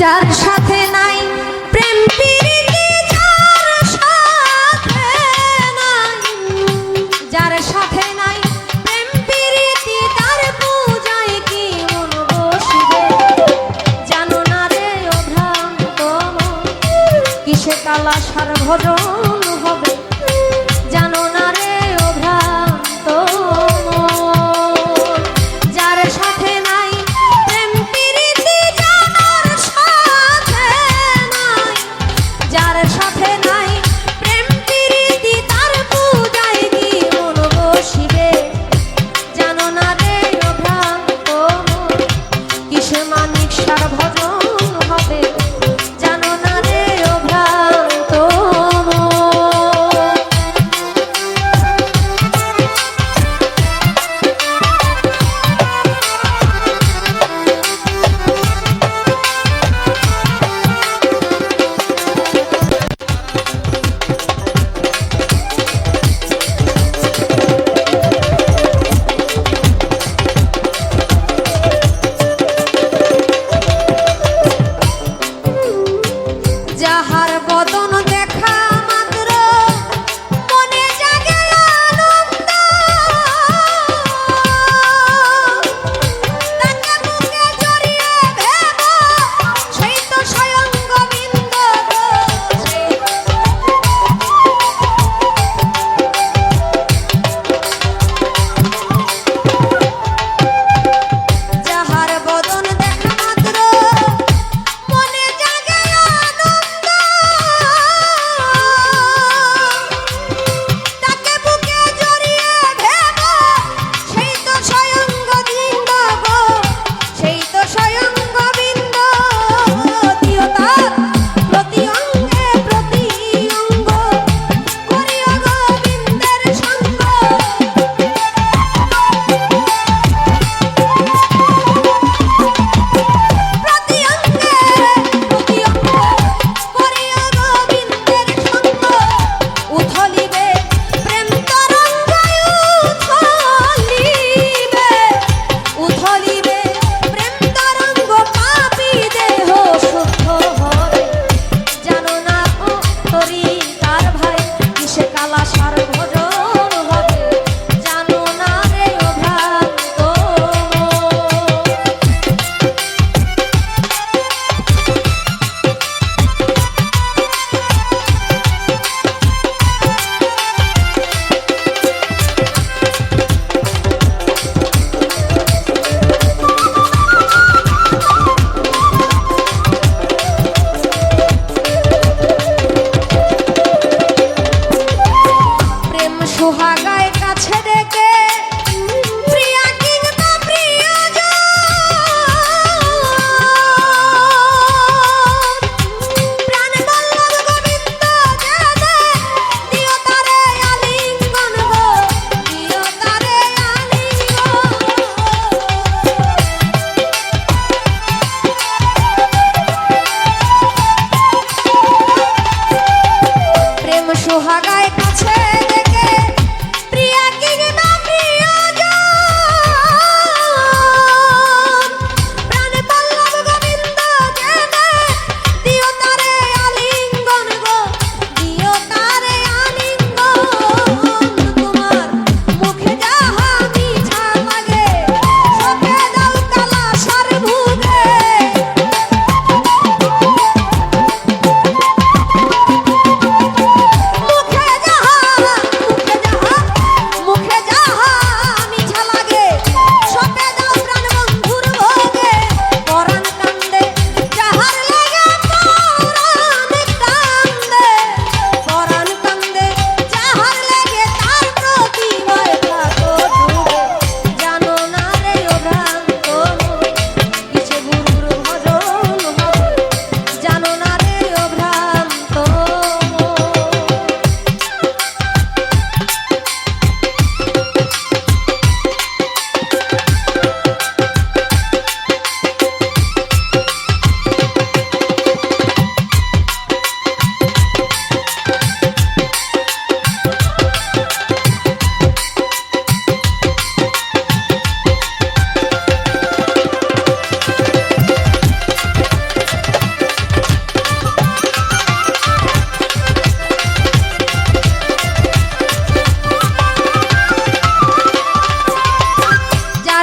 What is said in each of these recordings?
যার সাথে নাই, প্রেম যার সাথে নাই। যার সাথে তার পূজায় কি মন বসিবে? জানো না রে ও ভ্রান্ত কিসে কালা সার ভজন? কাছে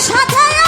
সাথে